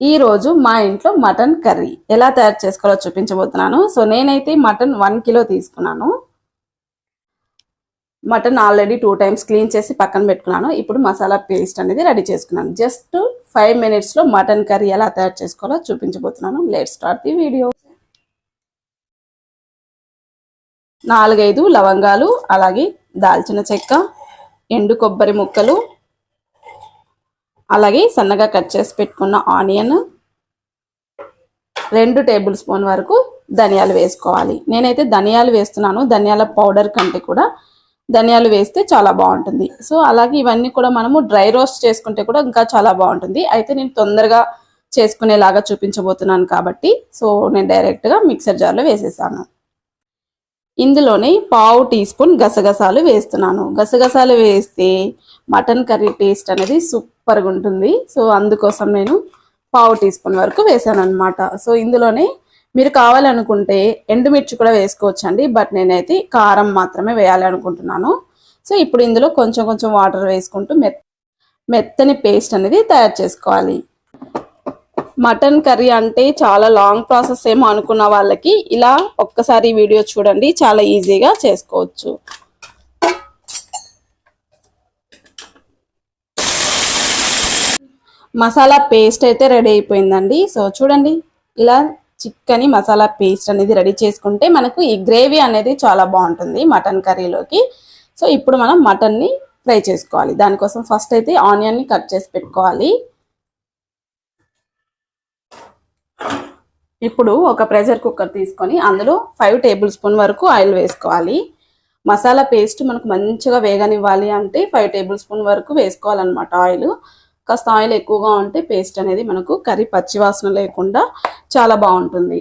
ఈరోజు మా ఇంట్లో మటన్ కర్రీ. ఎలా తయారు చేసుకోవాలో చూపించబోతున్నాను. సో నేనైతే మటన్ వన్ కిలో తీసుకున్నాను. Mutton already two times clean చేసి పక్కన పెట్టుకున్నాను. ఇప్పుడు మసాలా పేస్ట్ అనేది రెడీ చేసుకున్నాను. జస్ట్ ఫైవ్ మినిట్స్లో మటన్ కర్రీ ఎలా తయారు చేసుకోవాలో చూపించబోతున్నాను. లెట్ స్టార్ట్ ది వీడియో నాలుగైదు లవంగాలు అలాగే దాల్చిన చెక్క ఎండు కొబ్బరి ముక్కలు అలాగే సన్నగా కట్ చేసి పెట్టుకున్న ఆనియన్ రెండు టేబుల్ స్పూన్ వరకు ధనియాలు వేసుకోవాలి. నేనైతే ధనియాలు వేస్తున్నాను. ధనియాల పౌడర్ కంటే కూడా ధనియాలు వేస్తే చాలా బాగుంటుంది. సో అలాగే ఇవన్నీ కూడా మనము డ్రై రోస్ట్ చేసుకుంటే కూడా ఇంకా చాలా బాగుంటుంది. అయితే నేను తొందరగా చేసుకునేలాగా చూపించబోతున్నాను కాబట్టి సో నేను డైరెక్ట్గా మిక్సర్ జార్లో వేసేసాను. ఇందులోనే పావు టీ స్పూన్ గసగసాలు వేస్తున్నాను. గసగసాలు వేస్తే మటన్ కర్రీ టేస్ట్ అనేది సూపర్గా ఉంటుంది. సో అందుకోసం నేను పావు టీ స్పూన్ వరకు వేసాను అనమాట సో ఇందులోనే మీరు కావాలనుకుంటే ఎండుమిర్చి కూడా వేసుకోవచ్చు అండి బట్ నేనైతే కారం మాత్రమే వేయాలి అనుకుంటున్నాను సో ఇప్పుడు ఇందులో కొంచెం కొంచెం వాటర్ వేసుకుంటూ మెత్ మెత్తని పేస్ట్ అనేది తయారు చేసుకోవాలి. మటన్ కర్రీ అంటే చాలా లాంగ్ ప్రాసెస్ ఏమో అనుకున్న వాళ్ళకి ఇలా ఒక్కసారి వీడియో చూడండి చాలా ఈజీగా చేసుకోవచ్చు. మసాలా పేస్ట్ అయితే రెడీ అయిపోయిందండి. సో చూడండి ఇలా చిక్కని మసాలా పేస్ట్ అనేది రెడీ చేసుకుంటే మనకు ఈ గ్రేవీ అనేది చాలా బాగుంటుంది మటన్ కర్రీలోకి. సో ఇప్పుడు మనం మటన్ని ఫ్రై చేసుకోవాలి. దానికోసం ఫస్ట్ అయితే ఆనియన్ని కట్ చేసి పెట్టుకోవాలి. ఇప్పుడు ఒక ప్రెషర్ కుక్కర్ తీసుకొని అందులో ఫైవ్ టేబుల్ స్పూన్ వరకు ఆయిల్ వేసుకోవాలి. మసాలా పేస్ట్ మనకు మంచిగా వేగనివ్వాలి అంటే ఫైవ్ టేబుల్ స్పూన్ వరకు వేసుకోవాలన్నమాట ఆయిల్. కాస్త ఆయిల్ ఎక్కువగా ఉంటే పేస్ట్ అనేది మనకు కర్రీ పచ్చివాసన లేకుండా చాలా బాగుంటుంది.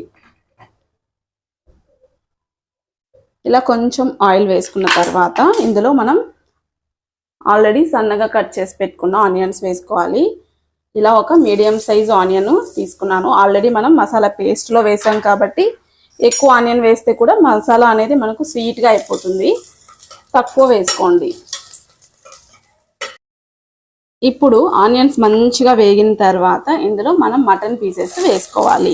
ఇలా కొంచెం ఆయిల్ వేసుకున్న తర్వాత ఇందులో మనం ఆల్రెడీ సన్నగా కట్ చేసి పెట్టుకున్న ఆనియన్స్ వేసుకోవాలి. ఇలా ఒక మీడియం సైజ్ ఆనియన్ తీసుకున్నాను. ఆల్రెడీ మనం మసాలా పేస్ట్లో వేసాం కాబట్టి ఎక్కువ ఆనియన్ వేస్తే కూడా మసాలా అనేది మనకు స్వీట్గా అయిపోతుంది. తక్కువ వేసుకోండి. ఇప్పుడు ఆనియన్స్ మంచిగా వేగిన తర్వాత ఇందులో మనం మటన్ పీసెస్ వేసుకోవాలి.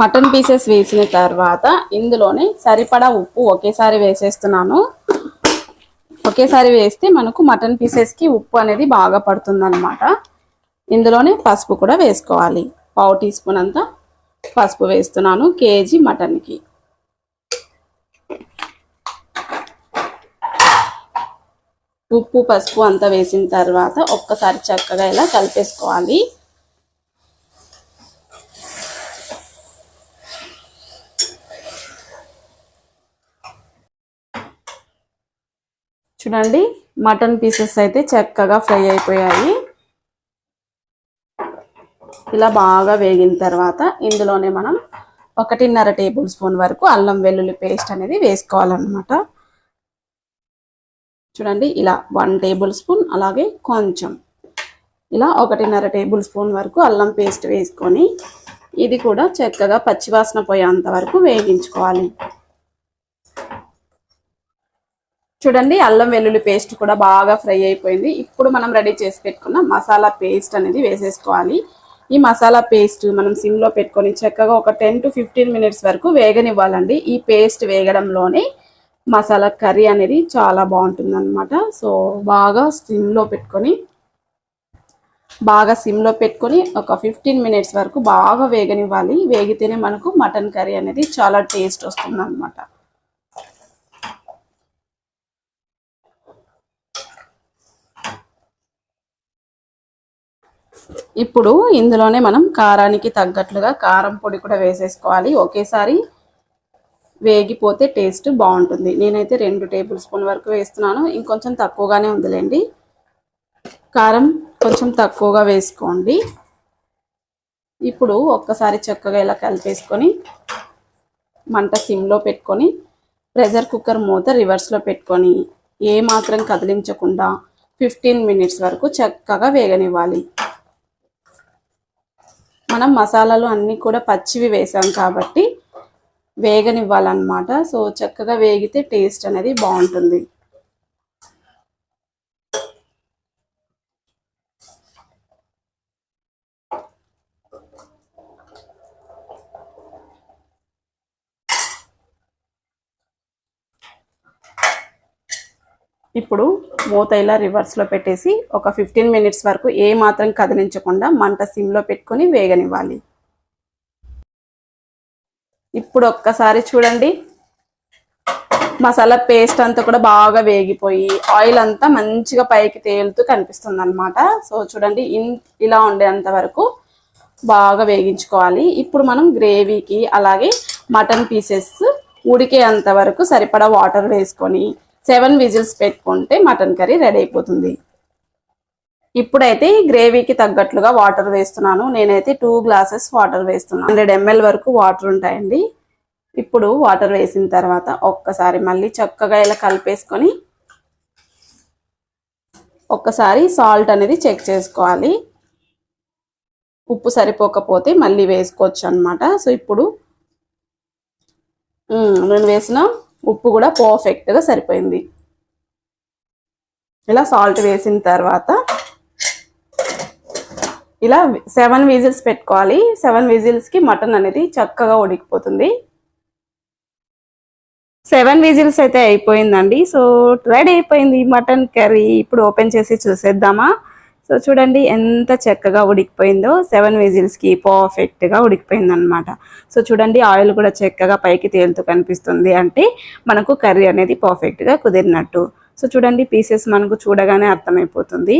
మటన్ పీసెస్ వేసిన తర్వాత ఇందులోనే సరిపడా ఉప్పు ఒకేసారి వేసేస్తున్నాను. ఒకేసారి వేస్తే మనకు మటన్ పీసెస్కి ఉప్పు అనేది బాగా పడుతుంది అనమాట ఇందులోనే పసుపు కూడా వేసుకోవాలి. పావు టీ స్పూన్ అంతా పసుపు వేస్తున్నాను కేజీ మటన్కి ఉప్పు పసుపు అంతా వేసిన తర్వాత ఒక్కసారి చక్కగా ఇలా కలిపేసుకోవాలి. చూడండి మటన్ పీసెస్ అయితే చక్కగా ఫ్రై అయిపోయాయి. ఇలా బాగా వేగిన తర్వాత ఇందులోనే మనం ఒకటిన్నర టేబుల్ స్పూన్ వరకు అల్లం వెల్లుల్లి పేస్ట్ అనేది వేసుకోవాలన్నమాట. చూడండి ఇలా వన్ టేబుల్ స్పూన్ అలాగే కొంచెం ఇలా ఒకటిన్నర టేబుల్ స్పూన్ వరకు అల్లం పేస్ట్ వేసుకొని ఇది కూడా చక్కగా పచ్చివాసన పోయేంత వరకు వేగించుకోవాలి. చూడండి అల్లం వెల్లుల్లి పేస్ట్ కూడా బాగా ఫ్రై అయిపోయింది. ఇప్పుడు మనం రెడీ చేసి పెట్టుకున్న మసాలా పేస్ట్ అనేది వేసేసుకోవాలి. ఈ మసాలా పేస్ట్ మనం సిమ్లో పెట్టుకొని చక్కగా ఒక టెన్ టు ఫిఫ్టీన్ మినిట్స్ వరకు వేగనివ్వాలండి. ఈ పేస్ట్ వేగడంలోనే మసాలా కర్రీ అనేది చాలా బాగుంటుంది అనమాట సో బాగా సిమ్లో పెట్టుకొని బాగా సిమ్లో పెట్టుకొని ఒక ఫిఫ్టీన్ మినిట్స్ వరకు బాగా వేగనివ్వాలి. వేగితేనే మనకు మటన్ కర్రీ అనేది చాలా టేస్ట్ వస్తుంది అనమాట ఇప్పుడు ఇందులోనే మనం కారానికి తగ్గట్లుగా కారం పొడి కూడా వేసేసుకోవాలి. ఒకేసారి వేగిపోతే టేస్ట్ బాగుంటుంది. నేనైతే రెండు టేబుల్ స్పూన్ వరకు వేస్తున్నాను. ఇంకొంచెం తక్కువగానే ఉందిలేండి. కారం కొంచెం తక్కువగా వేసుకోండి. ఇప్పుడు ఒక్కసారి చక్కగా ఇలా కలిపేసుకొని మంట సిమ్లో పెట్టుకొని ప్రెషర్ కుక్కర్ మూత రివర్స్లో పెట్టుకొని ఏ మాత్రం కదిలించకుండా ఫిఫ్టీన్ మినిట్స్ వరకు చక్కగా వేగనివ్వాలి. మనం మసాలాలు అన్నీ కూడా పచ్చివి వేసాం కాబట్టి వేగనివ్వాలన్నమాట. సో చక్కగా వేగితే టేస్ట్ అనేది బాగుంటుంది. ఇప్పుడు మూత ఇలా రివర్స్లో పెట్టేసి ఒక ఫిఫ్టీన్ మినిట్స్ వరకు ఏ మాత్రం కదిలించకుండా మంట సిమ్లో పెట్టుకొని వేగనివ్వాలి. ఇప్పుడు ఒక్కసారి చూడండి. మసాలా పేస్ట్ అంతా కూడా బాగా వేగిపోయి ఆయిల్ అంతా మంచిగా పైకి తేలుతూ కనిపిస్తుంది అనమాట సో చూడండి ఇన్ ఇలా ఉండేంత వరకు బాగా వేగించుకోవాలి. ఇప్పుడు మనం గ్రేవీకి అలాగే మటన్ పీసెస్ ఉడికేంత వరకు సరిపడా వాటర్ వేసుకొని సెవెన్ విజిల్స్ పెట్టుకుంటే మటన్ కర్రీ రెడీ అయిపోతుంది. ఇప్పుడైతే గ్రేవీకి తగ్గట్లుగా వాటర్ వేస్తున్నాను. నేనైతే టూ గ్లాసెస్ వాటర్ వేస్తున్నాను. హండ్రెడ్ ఎంఎల్ వరకు వాటర్ ఉంటాయండి. ఇప్పుడు వాటర్ వేసిన తర్వాత ఒక్కసారి మళ్ళీ చక్కగా ఇలా కలిపేసుకొని ఒక్కసారి సాల్ట్ అనేది చెక్ చేసుకోవాలి. ఉప్పు సరిపోకపోతే మళ్ళీ వేసుకోవచ్చు అనమాట సో ఇప్పుడు నేను వేసిన ఉప్పు కూడా పర్ఫెక్ట్గా సరిపోయింది. ఇలా సాల్ట్ వేసిన తర్వాత ఇలా సెవెన్ విజిల్స్ పెట్టుకోవాలి. సెవెన్ విజిల్స్కి మటన్ అనేది చక్కగా ఉడికిపోతుంది. సెవెన్ విజిల్స్ అయితే అయిపోయిందండి. సో రెడీ అయిపోయింది మటన్ కర్రీ ఇప్పుడు ఓపెన్ చేసి చూసేద్దామా? సో చూడండి ఎంత చక్కగా ఉడికిపోయిందో. సెవెన్ విజిల్స్కి పర్ఫెక్ట్గా ఉడికిపోయింది అనమాట సో చూడండి ఆయిల్ కూడా చక్కగా పైకి తేలుతూ కనిపిస్తుంది. అంటే మనకు కర్రీ అనేది పర్ఫెక్ట్గా కుదిరినట్టు. సో చూడండి పీసెస్ మనకు చూడగానే అర్థమైపోతుంది.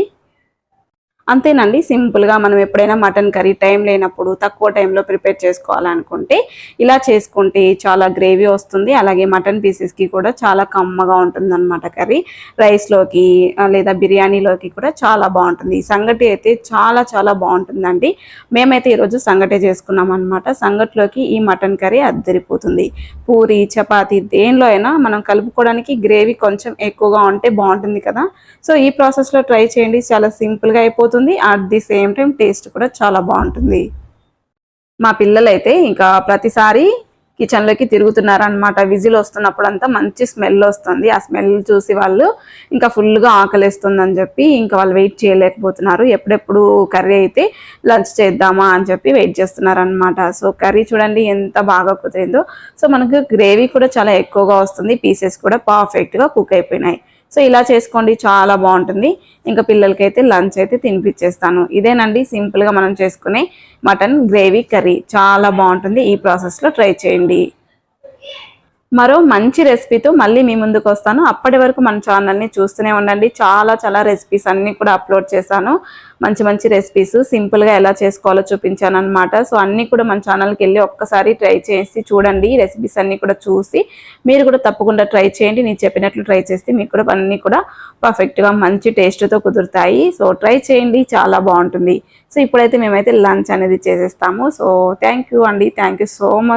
అంతేనండి సింపుల్గా మనం ఎప్పుడైనా మటన్ కర్రీ టైం లేనప్పుడు తక్కువ టైంలో ప్రిపేర్ చేసుకోవాలనుకుంటే ఇలా చేసుకుంటే చాలా గ్రేవీ వస్తుంది. అలాగే మటన్ పీసెస్కి కూడా చాలా కమ్మగా ఉంటుంది అనమాట కర్రీ. రైస్లోకి లేదా బిర్యానీలోకి కూడా చాలా బాగుంటుంది. ఈ సంగటి అయితే చాలా చాలా బాగుంటుందండి. మేమైతే ఈరోజు సంగటే చేసుకున్నాం అనమాట సంగటిలోకి ఈ మటన్ కర్రీ అద్దరిపోతుంది. పూరి చపాతి దేనిలో అయినా మనం కలుపుకోవడానికి గ్రేవీ కొంచెం ఎక్కువగా ఉంటే బాగుంటుంది కదా. సో ఈ ప్రాసెస్లో ట్రై చేయండి. చాలా సింపుల్గా అయిపోతుంది. అవుతుంది at the same time taste కూడా చాలా బాగుంటుంది. మా పిల్లలైతే ఇంకా ప్రతిసారి కిచెన్లోకి తిరుగుతున్నారనమాట విజిల్ వస్తున్నప్పుడు అంతా మంచి స్మెల్ వస్తుంది. ఆ స్మెల్ చూసి వాళ్ళు ఇంకా ఫుల్గా ఆకలిస్తుందని చెప్పి ఇంకా వాళ్ళు వెయిట్ చేయలేకపోతున్నారు. ఎప్పుడెప్పుడు కర్రీ అయితే లంచ్ చేద్దామా అని చెప్పి వెయిట్ చేస్తున్నారనమాట సో కర్రీ చూడండి ఎంత బాగా కుదిరిందో. సో మనకు గ్రేవీ కూడా చాలా ఎక్కువగా వస్తుంది. పీసెస్ కూడా పర్ఫెక్ట్గా కుక్ అయిపోయినాయి. సో ఇలా చేసుకోండి చాలా బాగుంటుంది. ఇంకా పిల్లలకైతే లంచ్ అయితే తినిపించేస్తాను ఇదేనండి సింపుల్గా మనం చేసుకునే మటన్ గ్రేవీ కర్రీ. చాలా బాగుంటుంది. ఈ ప్రాసెస్లో ట్రై చేయండి. మరో మంచి రెసిపీతో మళ్ళీ మీ ముందుకు వస్తాను. అప్పటి వరకు మన ఛానల్ని చూస్తూనే ఉండండి. చాలా చాలా రెసిపీస్ అన్నీ కూడా అప్లోడ్ చేశాను. మంచి మంచి రెసిపీస్ సింపుల్గా ఎలా చేసుకోవాలో చూపించాను అనమాట సో అన్నీ కూడా మన ఛానల్కి వెళ్ళి ఒక్కసారి ట్రై చేసి చూడండి. రెసిపీస్ అన్నీ కూడా చూసి మీరు కూడా తప్పకుండా ట్రై చేయండి. నేను చెప్పినట్లు ట్రై చేస్తే మీకు కూడా అన్నీ కూడా పర్ఫెక్ట్గా మంచి టేస్ట్తో కుదురుతాయి. సో ట్రై చేయండి. చాలా బాగుంటుంది. సో ఇప్పుడైతే మేమైతే లంచ్ అనేది చేసేస్తాము. సో థ్యాంక్ అండి. Thank so much